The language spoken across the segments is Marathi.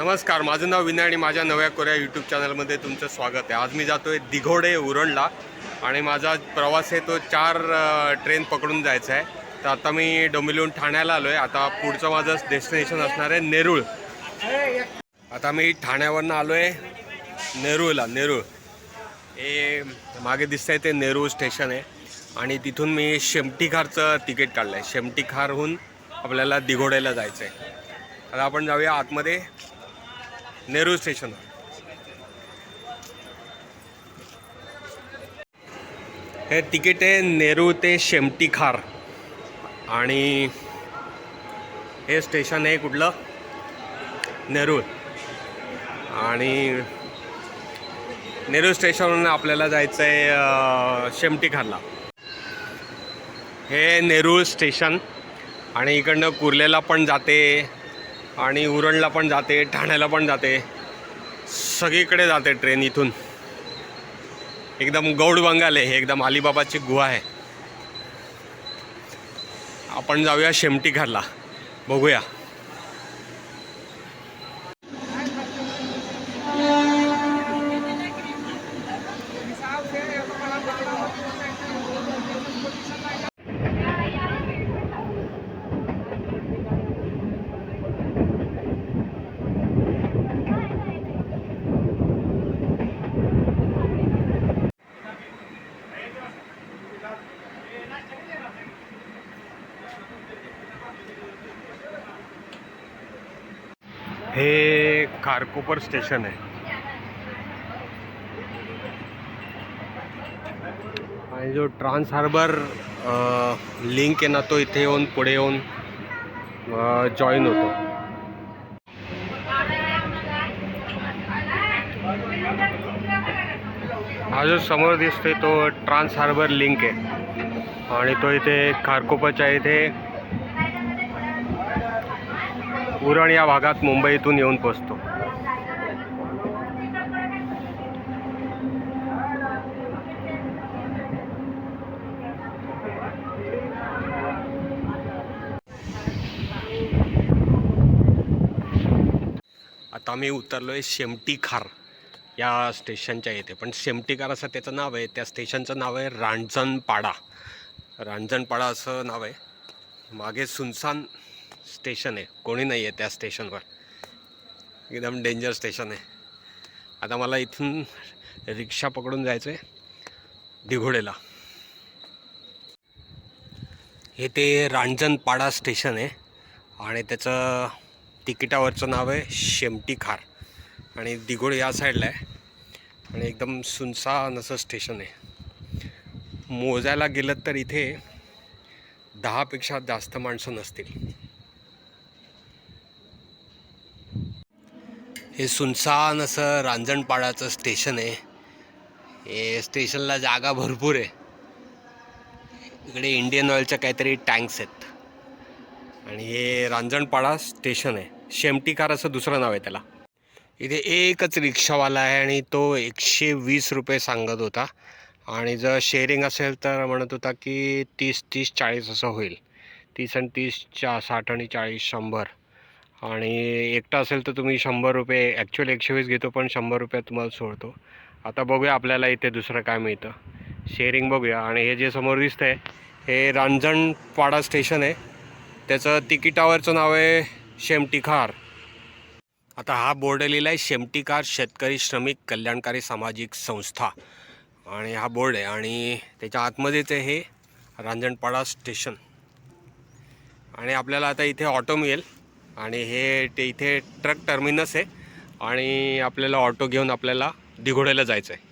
नमस्कार माझं नाव विनय आणि माझ्या नव्या कोऱ्या यूट्यूब चॅनलमध्ये तुमचं स्वागत आहे. आज मी जातोय दिघोडे उरणला आणि माझा प्रवास आहे तो चार ट्रेन पकडून जायचा आहे. तर आता मी डोंबिवलीहून ठाण्याला आलो आहे आता पुढचं माझं डेस्टिनेशन असणार आहे नेरूळ. आता मी ठाण्यावरनं आलो आहे नेरूळला. नेरूळ. हे मागे दिसतंय ते नेरूळ स्टेशन आहे. आणि तिथून मी शेमटीखारचं तिकीट काढलं आहे शेमटीखारहून आपल्याला दिघोड्याला जायचं आहे आता आपण जाऊया आतमध्ये. नेहरू स्टेशन. हे तिकीट आहे नेहरू ते शेमटीखार आणि हे स्टेशन आहे कुठलं? नेरूळ आणि नेरूळ स्टेशनवरून आपल्याला जायचं आहे शेमटीखारला हे नेरूळ स्टेशन. आणि इकडनं कुर्लेला पण जाते. आणि उरणला पण जाते ठाण्याला पण जाते. सगळीकडे जाते ट्रेन इथून. एकदम गौड बंगाल आहे हे एकदम अलिबाबाची गुहा आहे. आपण जाऊया शेमटी घरला बघूया हे खारकोपर स्टेशन आहे. आणि जो ट्रान्स हार्बर लिंक आहे ना तो इथे येऊन पुढे येऊन जॉईन होतो. हा जो समोर दिसतोय तो ट्रान्स हार्बर लिंक आहे. आणि तो इथे खारकोपरच्या इथे उरण या भागात मुंबईतून येऊन पोचतो. आता मी उतरलो आहे शेमटीखार या स्टेशनच्या येथे पण शेमटीखार असं त्याचं नाव आहे. त्या स्टेशनचं नाव आहे रांजणपाडा. रांजणपाडा असं नाव आहे. मागे सुनसान स्टेशन आहे. कोणी नाही आहे त्या स्टेशनवर. एकदम डेंजर स्टेशन आहे. आता मला इथून रिक्षा पकडून जायचं आहे दिघोडेला. हे ते रांजणपाडा स्टेशन आहे. आणि त्याचं तिकिटावरचं नाव आहे शेमटी खार. आणि दिघोड या साईडला आहे. आणि एकदम सुनसान असं स्टेशन आहे. मोजायला गेलं तर इथे दहापेक्षा जास्त माणसं नसतील. हे सुनसान असं रांजणपाडाचं स्टेशन आहे. हे स्टेशनला जागा भरपूर आहे. इकडे इंडियन ऑइलच्या काहीतरी टँक्स आहेत. आणि हे रांजणपाडा स्टेशन आहे. शेमटीकार असं दुसरं नाव आहे त्याला. इथे एकच रिक्षावाला आहे आणि तो एकशे वीस रुपये सांगत होता. आणि जर शेअरिंग असेल तर म्हणत होता की तीस तीस चाळीस असं होईल. तीस आणि तीस चा साठ आणि चाळीस शंभर. आणि एकटा असेल तर तुम्ही शंभर रुपये ॲक्च्युअली एकशे वीस घेतो पण शंभर रुपये तुम्हाला सोडतो. आता बघूया आपल्याला इथे दुसरं काय मिळतं. शेअरिंग बघूया. आणि हे जे समोर दिसतं आहे हे रांजणपाडा स्टेशन आहे. त्याचं तिकिटावरचं नाव आहे शेमटीखार आता हा बोर्ड लिहिला आहे शेमटीकार शेतकरी श्रमिक कल्याणकारी सामाजिक संस्था. आणि हा बोर्ड आहे आणि त्याच्या आतमध्येच आहे हे रांजणपाडा स्टेशन आणि आपल्याला आता इथे ऑटो मिळेल. आणि हे ते इथे ट्रक टर्मिनस आहे आणि आपल्याला ऑटो घेऊन आपल्याला दिघोड्याला जायचं आहे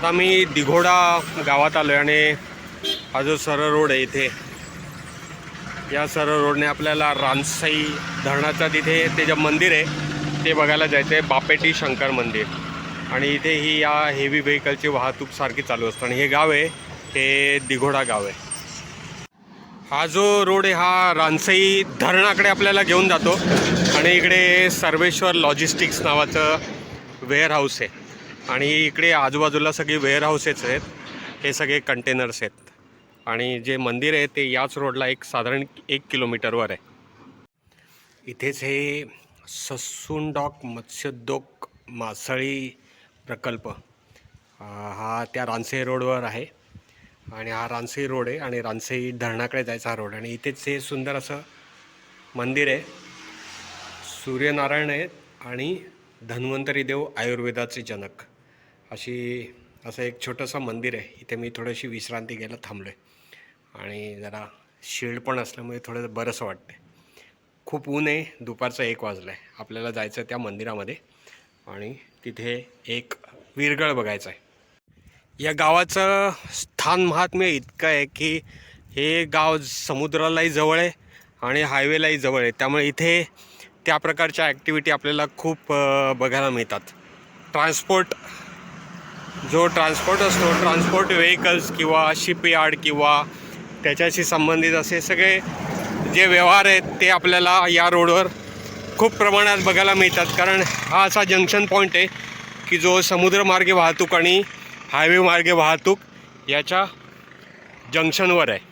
आता मी दिघोडा गावात आलो आहे आणि हा जो सरळ रोड आहे इथे या सरळ रोडने आपल्याला रानसाई धरणाचा तिथे ते जे मंदिर आहे ते बघायला जायचं आहे बापेटी शंकर मंदिर. आणि इथे ही या हेवी व्हेकलची वाहतूक सारखी चालू असते. आणि हे गाव आहे हे दिघोडा गाव आहे. हा जो रोड आहे हा रानसई धरणाकडे आपल्याला घेऊन जातो. आणि इकडे सर्वेश्वर लॉजिस्टिक्स नावाचं वेअरहाऊस आहे. आणि इकडे आजूबाजूला सगळी वेअर हाऊसेस आहेत. हे सगळे कंटेनर्स आहेत. आणि जे मंदिर आहे ते याच रोडला एक साधारण एक किलोमीटरवर आहे. इथेच हे ससूनडॉक मत्स्योद्योग मासळी प्रकल्प. हा त्या रानसई रोडवर आहे. आणि हा रानसई रोड आहे आणि रानसई धरणाकडे जायचा हा रोड आणि इथेच हे सुंदर असं मंदिर आहे. सूर्यनारायण आहेत आणि धन्वंतरी देव आयुर्वेदाचे जनक. अशी असं एक छोटंसं मंदिर आहे. इथे मी थोडीशी विश्रांती घ्यायला थांबलो आहे आणि जरा शील्ड पण असल्यामुळे थोडं बरंसं वाटतं खूप ऊन आहे. दुपारचं एक वाजलं आहे आपल्याला जायचं आहे त्या मंदिरामध्ये. आणि तिथे एक विरगळ बघायचं आहे या गावाचं स्थान महात्म्य इतकं आहे की हे गाव समुद्रालाही जवळ आहे आणि हायवेलाही जवळ आहे. त्यामुळे इथे त्या प्रकारच्या ॲक्टिव्हिटी आपल्याला खूप बघायला मिळतात. ट्रान्सपोर्ट जो ट्रान्सपोर्ट असतो ट्रान्सपोर्ट व्हेकल्स किंवा शिपयार्ड किंवा त्याच्याशी संबंधित असे सगळे जे व्यवहार आहेत ते आपल्याला या रोडवर खूप प्रमाणात बघायला मिळतात. कारण हा असा जंक्शन पॉईंट आहे की जो समुद्रमार्गे वाहतूक आणि हायवे मार्गे वाहतूक याच्या जंक्शनवर आहे.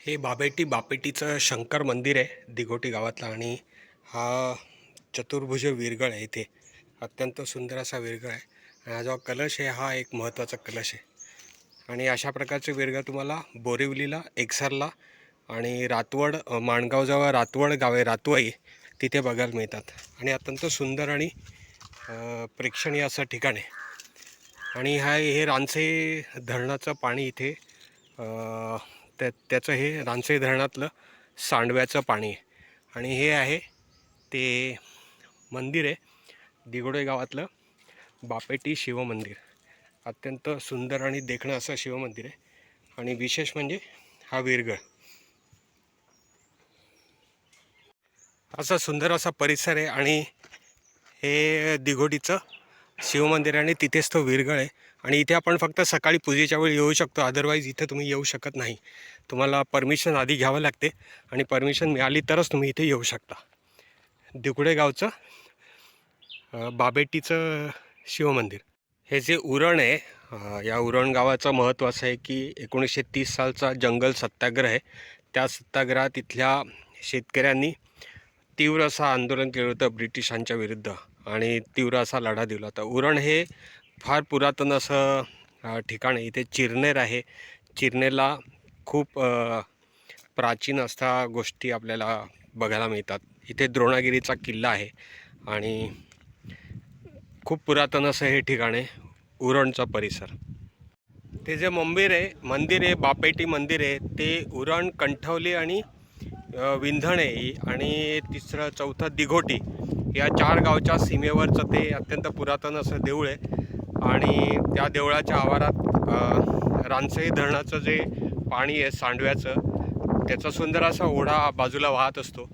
हे बाबेटी बापेटीचं शंकर मंदिर आहे दिघोटी गावातलं. आणि हा चतुर्भुज विरगळ आहे इथे. अत्यंत सुंदर असा विरगळ आहे. आणि हा जो कलश आहे हा एक महत्त्वाचा कलश आहे. आणि अशा प्रकारचे विरगळ तुम्हाला बोरिवलीला एकसरला आणि रातवड माणगावजवळ रातवड गाव आहे रातवाई तिथे बघायला मिळतात. आणि अत्यंत सुंदर आणि प्रेक्षणीय असं ठिकाण आहे. आणि हा हे रानसे धरणाचं पाणी इथे त्या त्याचं हे रानसे धरणातलं सांडव्याचं पाणी आहे. आणि हे आहे ते मंदिर आहे दिगोडे गावातलं बापेटी शिवमंदिर. अत्यंत सुंदर आणि देखणं असं शिवमंदिर आहे. आणि विशेष म्हणजे हा विरगळ. असा सुंदर असा परिसर आहे आणि हे दिघोडीचं शिवमंदिर आणि तिथेच तो विरगळ आहे. आणि इथे आपण फक्त सकाळी पूजेच्या वेळी येऊ शकतो. अदरवाईज इथे तुम्ही येऊ शकत नाही. तुम्हाला परमिशन आधी घ्यावं लागते. आणि परमिशन मिळाली तरच तुम्ही इथे येऊ शकता. दिघोडे गावचं बाबेटीचं शिवमंदिर. हे जे उरण आहे या उरण गावाचं महत्त्व असं आहे की एकोणीसशे तीस सालचा जंगल सत्याग्रह आहे. त्या सत्याग्रहात इथल्या शेतकऱ्यांनी तीव्र असं आंदोलन केलं होतं ब्रिटिशांच्या विरुद्ध. आणि तीव्र असा लढा दिला होता. उरण हे फार पुरातन असं ठिकाण आहे. इथे चिरनेर आहे. चिरनेरला खूप प्राचीन असता गोष्टी आपल्याला बघायला मिळतात. इथे द्रोणागिरीचा किल्ला आहे आणि खूप पुरातन असं हे ठिकाण आहे उरणचा परिसर. ते जे मंदिर आहे मंदिर आहे बापेटी मंदिर आहे ते उरण कंठवली आणि विंधणे आणि तिसरं चौथं दिघोटी या चार गावच्या सीमेवरचं ते अत्यंत पुरातन असं देऊळ आहे. आणि त्या देवळाच्या आवारात रानसई धरणाचं जे पाणी आहे सांडव्याचं त्याचा सुंदर असा ओढा बाजूला वाहत असतो.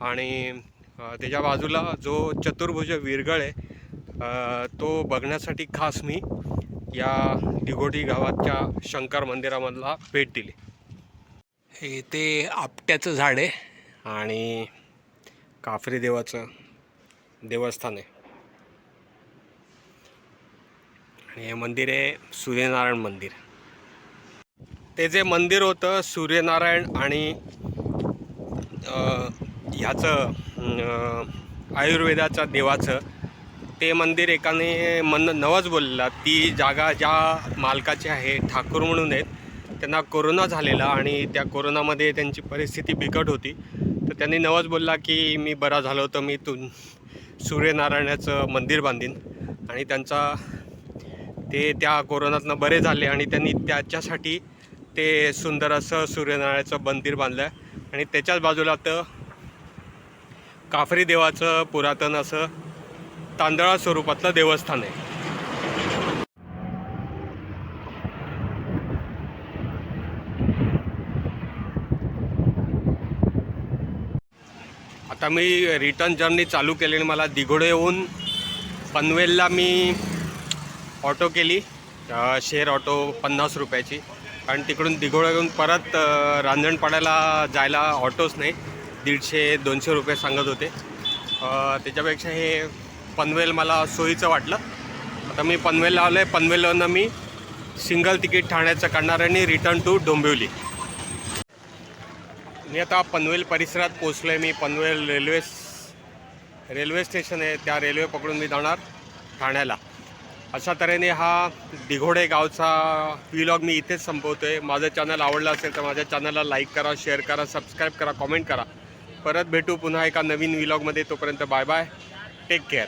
आणि त्याच्या बाजूला जो चतुर्भुज विरगळ आहे तो बघण्यासाठी खास मी या दिघोटी गावाच्या शंकर मंदिरामधला भेट दिली. हे ते आपट्याचं झाड आहे आणि काफरी देवाचं देवस्थान आहे. आणि हे मंदिर आहे सूर्यनारायण मंदिर. ते जे मंदिर होतं सूर्यनारायण आणि ह्याचं अ, आयुर्वेदाच्या देवाचं ते मंदिर एकाने मन नवच बोललेला ती जागा ज्या मालकाची आहे ठाकूर म्हणून आहेत त्यांना कोरोना झालेला आणि त्या कोरोनामध्ये त्यांची परिस्थिती बिकट होती. तर त्यांनी नवच बोलला की मी बरा झालो तर मी तुम सूर्यनारायणाचं मंदिर बांधीन आणि त्यांचा ते त्या कोरोनातनं बरे झाले आणि त्यांनी त्याच्यासाठी ते सुंदर असं सूर्यनारायणाचं मंदिर बांधलं आहे आणि त्याच्याच बाजूला तर काफरी देवाचं पुरातन असं तांदळा स्वरूपातलं देवस्थान आहे. आता मी रिटर्न जर्नी चालू केली मला दिघोडेहून पनवेलला मी ऑटो केली शेअर ऑटो पन्नास रुपयाची. कारण तिकडून दिघोडे येऊन परत रांजणपाड्याला जायला ऑटोच नाही दीडशे दोनशे रुपये सांगत होते. त्याच्यापेक्षा हे पनवेल मला सोयीचं वाटलं. आता मी पनवेलला आलो आहे पनवेलवरनं मी सिंगल तिकीट ठाण्याचं काढणार आणि रिटर्न टू डोंबिवली. मी आता पनवेल परिसरात पोचलो आहे मी पनवेल रेल्वे रेल्वे स्टेशन आहे. त्या रेल्वे पकडून मी जाणार ठाण्याला. अशा तऱ्हेने हा दिघोडे गावचा व्लॉग मी इथेच संपवतो आहे माझं चॅनल आवडलं असेल तर माझ्या चॅनलला लाईक करा शेअर करा सबस्क्राईब करा कॉमेंट करा. परत भेटू पुन्हा एका नवीन व्लॉगमध्ये तोपर्यंत बाय बाय टेक केअर